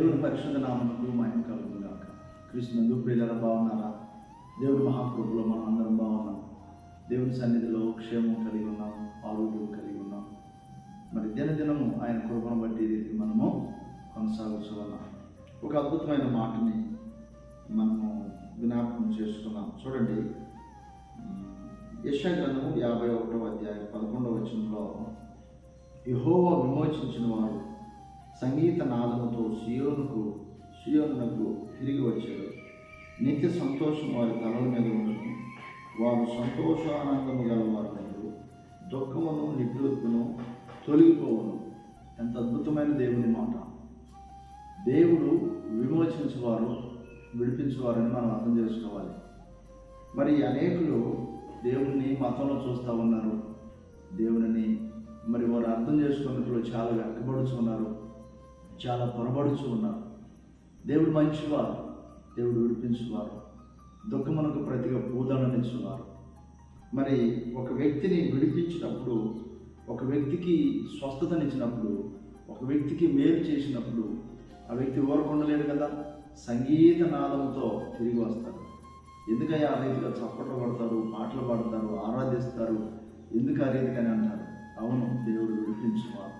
దేవుని పరిశుద్ధ నామకు మహిమ కలుగును గాక. కృష్ణందు ప్రియుల బాగున్నారా? దేవుని మహాప్రభులో మనం అందరం బాగున్నాం. దేవుని సన్నిధిలో క్షేమం కలిగి ఉన్నాం ఆరోగ్యం కలిగి ఉన్నాం. మరి దినదినము ఆయన కృపను బట్టి ఈ మనము కొనసాగుతూ ఉన్నాం ఒక అద్భుతమైన మాటని మనము జ్ఞాపకం చేసుకున్నాం. చూడండి. యశాగ్రంథము యాభై ఒకటో అధ్యాయం పదకొండవ వచనంలో యహోవ విమోచించిన వారు సంగీత నాదముతో సియోనుకు సియోనునకు తిరిగి వచ్చారు నిత్య సంతోషం వారి తలల మీద ఉండదు వారు సంతోషానందము గలవారు లేదు దుఃఖమును నిట్టూర్పును తొలగిపోవును. ఎంత అద్భుతమైన దేవుని మాట. దేవుడు విమోచించేవారు విడిపించువారని మనం అర్థం చేసుకోవాలి. మరి అనేకులు దేవుణ్ణి మతంలో చూస్తూ ఉన్నారు. దేవుని మరి వారు అర్థం చేసుకున్నట్లు చాలా వెనకబడుచు ఉన్నారు చాలా పొరబడుచు ఉన్నారు. దేవుడు మంచివారు దేవుడు విడిపించువారు. దుఃఖమునకు ప్రతిగా పూదననిచ్చువారు మరి ఒక వ్యక్తిని విడిపించినప్పుడు ఒక వ్యక్తికి స్వస్థతనిచ్చినప్పుడు ఒక వ్యక్తికి మేలు చేసినప్పుడు ఆ వ్యక్తి ఊరకుండలేడు కదా? సంగీత నాదంతో తిరిగి వస్తారు ఎందుకయ్యా ఆ రీతిగా చప్పట్లు పడతారు పాటలు పాడతారు ఆరాధిస్తారు? ఎందుకు ఆ రీతిగానే అంటారు? అవును దేవుడు విడిపించువారు.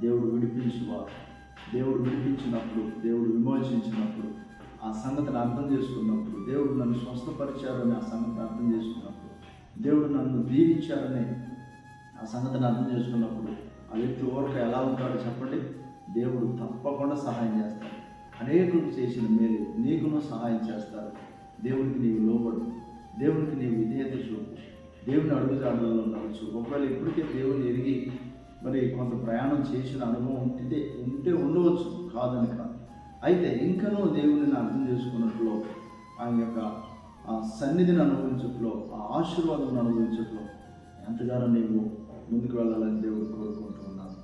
దేవుడు విడిపించువారు. దేవుడు విడిపించినప్పుడు దేవుడు విమోచించినప్పుడు ఆ సంగతిని అర్థం చేసుకున్నప్పుడు దేవుడు నన్ను స్వస్థపరిచారని ఆ సంగతిని అర్థం చేసుకున్నప్పుడు దేవుడు నన్ను దీవించారని ఆ సంగతిని అర్థం చేసుకున్నప్పుడు ఆ వ్యక్తి ఓరక ఎలా ఉంటాడో చెప్పండి. దేవుడు తప్పకుండా సహాయం చేస్తాడు. అనేకులు చేసిన మేలు నీకును సహాయం చేస్తారు దేవునికి నీవు లోబడు. దేవునికి నీవు విధేయత చూపు. దేవుని అడుగుజాడల్లో నడుచు. ఒకవేళ ఇప్పటికే దేవుని ఎరిగి మరి కొంత ప్రయాణం చేసిన అనుభవం ఉంటే ఉంటే ఉండవచ్చు కాదని కాదు. అయితే ఇంకనూ దేవుడిని అర్థం చేసుకున్నట్లో ఆయన యొక్క ఆ సన్నిధిని అనుభవించట్లో ఆ ఆశీర్వాదం అనుభవించట్లో ఎంతగానో నీవు ముందుకు వెళ్ళాలని దేవుడు కోరుకుంటూ ఉన్నాను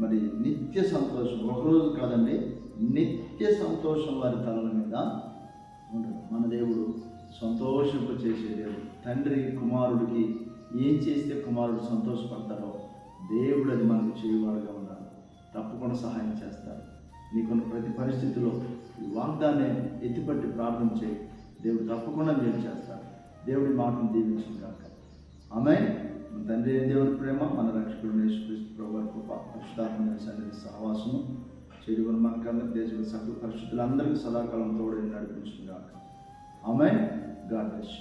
మరి నిత్య సంతోషం ఒకరోజు కాదండి నిత్య సంతోషం వారి తలల మీద ఉండదు మన దేవుడు సంతోషింప చేసే దేవుడు. తండ్రి కుమారుడికి ఏం చేస్తే కుమారుడు సంతోషపడతాడో దేవుడు అది మనకు చేయవాడుగా ఉన్నాడు తప్పకుండా సహాయం చేస్తాడు నీకున్న ప్రతి పరిస్థితిలో ఈ వాగ్దాన్ని ఎత్తిపట్టి ప్రార్థన చేయి. దేవుడు తప్పకుండా మేలు చేస్తాడు దేవుడి మాటను దీవించిన కాక ఆమె మన తండ్రి అయిన దేవుని ప్రేమ మన రక్షకుడు యేసుక్రీస్తు ప్రభు వారి కృప పరిశుధాత్మ సన్నిధి సహవాసము చెడుగును మనకందరి దేశంలో సకల పరిస్థితులందరికీ సదాకాలం తోడని నడిపించిన కాక ఆమె గాడ్ బ్లెస్